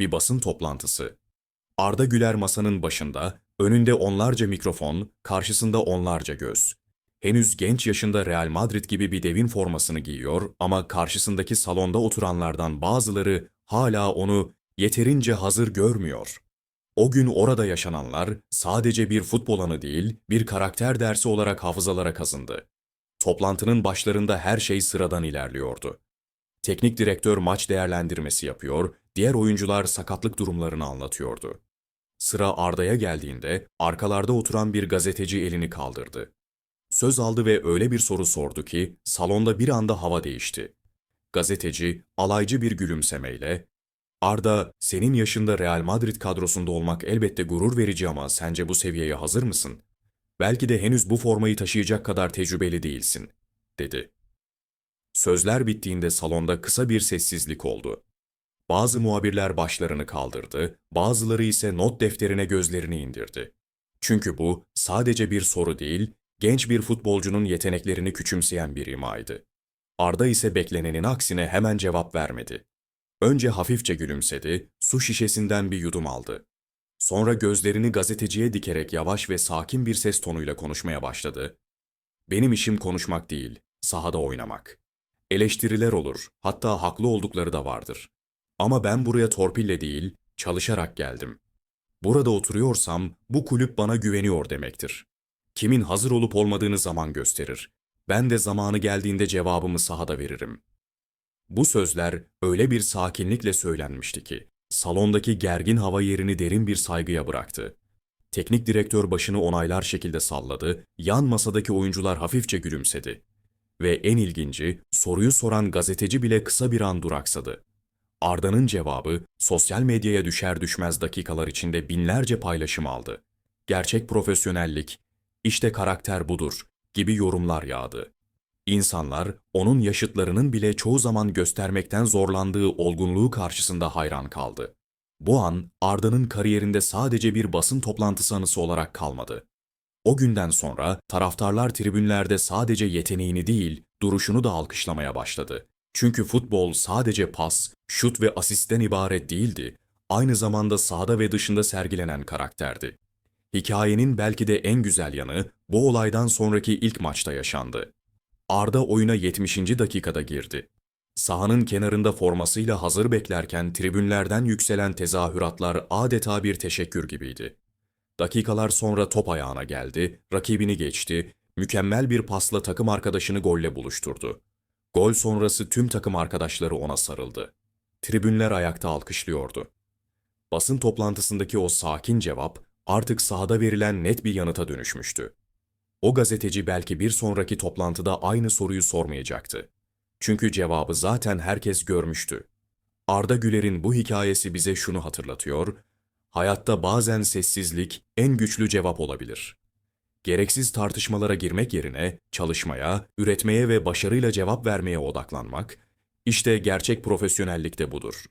Bir basın toplantısı. Arda Güler masanın başında, önünde onlarca mikrofon, karşısında onlarca göz. Henüz genç yaşında Real Madrid gibi bir devin formasını giyiyor ama karşısındaki salonda oturanlardan bazıları hala onu yeterince hazır görmüyor. O gün orada yaşananlar sadece bir futbol anı değil, bir karakter dersi olarak hafızalara kazındı. Toplantının başlarında her şey sıradan ilerliyordu. Teknik direktör maç değerlendirmesi yapıyor, diğer oyuncular sakatlık durumlarını anlatıyordu. Sıra Arda'ya geldiğinde arkalarda oturan bir gazeteci elini kaldırdı. Söz aldı ve öyle bir soru sordu ki salonda bir anda hava değişti. Gazeteci alaycı bir gülümsemeyle Arda, senin yaşında Real Madrid kadrosunda olmak elbette gurur verici ama sence bu seviyeye hazır mısın? Belki de henüz bu formayı taşıyacak kadar tecrübeli değilsin, dedi. Sözler bittiğinde salonda kısa bir sessizlik oldu. Bazı muhabirler başlarını kaldırdı, bazıları ise not defterine gözlerini indirdi. Çünkü bu sadece bir soru değil, genç bir futbolcunun yeteneklerini küçümseyen bir imaydı. Arda ise beklenenin aksine hemen cevap vermedi. Önce hafifçe gülümsedi, su şişesinden bir yudum aldı. Sonra gözlerini gazeteciye dikerek yavaş ve sakin bir ses tonuyla konuşmaya başladı. Benim işim konuşmak değil, sahada oynamak. Eleştiriler olur, hatta haklı oldukları da vardır. Ama ben buraya torpille değil, çalışarak geldim. Burada oturuyorsam bu kulüp bana güveniyor demektir. Kimin hazır olup olmadığını zaman gösterir. Ben de zamanı geldiğinde cevabımı sahada veririm. Bu sözler öyle bir sakinlikle söylenmişti ki, salondaki gergin hava yerini derin bir saygıya bıraktı. Teknik direktör başını onaylar şekilde salladı, yan masadaki oyuncular hafifçe gülümsedi. Ve en ilginci, soruyu soran gazeteci bile kısa bir an duraksadı. Arda'nın cevabı, sosyal medyaya düşer düşmez dakikalar içinde binlerce paylaşım aldı. Gerçek profesyonellik, işte karakter budur gibi yorumlar yağdı. İnsanlar onun yaşıtlarının bile çoğu zaman göstermekten zorlandığı olgunluğu karşısında hayran kaldı. Bu an Arda'nın kariyerinde sadece bir basın toplantısı anısı olarak kalmadı. O günden sonra taraftarlar tribünlerde sadece yeteneğini değil, duruşunu da alkışlamaya başladı. Çünkü futbol sadece pas, şut ve asistten ibaret değildi, aynı zamanda sahada ve dışında sergilenen karakterdi. Hikayenin belki de en güzel yanı bu olaydan sonraki ilk maçta yaşandı. Arda oyuna 70. dakikada girdi. Sahanın kenarında formasıyla hazır beklerken tribünlerden yükselen tezahüratlar adeta bir teşekkür gibiydi. Dakikalar sonra top ayağına geldi, rakibini geçti, mükemmel bir pasla takım arkadaşını golle buluşturdu. Gol sonrası tüm takım arkadaşları ona sarıldı. Tribünler ayakta alkışlıyordu. Basın toplantısındaki o sakin cevap artık sahada verilen net bir yanıta dönüşmüştü. O gazeteci belki bir sonraki toplantıda aynı soruyu sormayacaktı. Çünkü cevabı zaten herkes görmüştü. Arda Güler'in bu hikayesi bize şunu hatırlatıyor, hayatta bazen sessizlik en güçlü cevap olabilir. Gereksiz tartışmalara girmek yerine çalışmaya, üretmeye ve başarıyla cevap vermeye odaklanmak, işte gerçek profesyonellik de budur.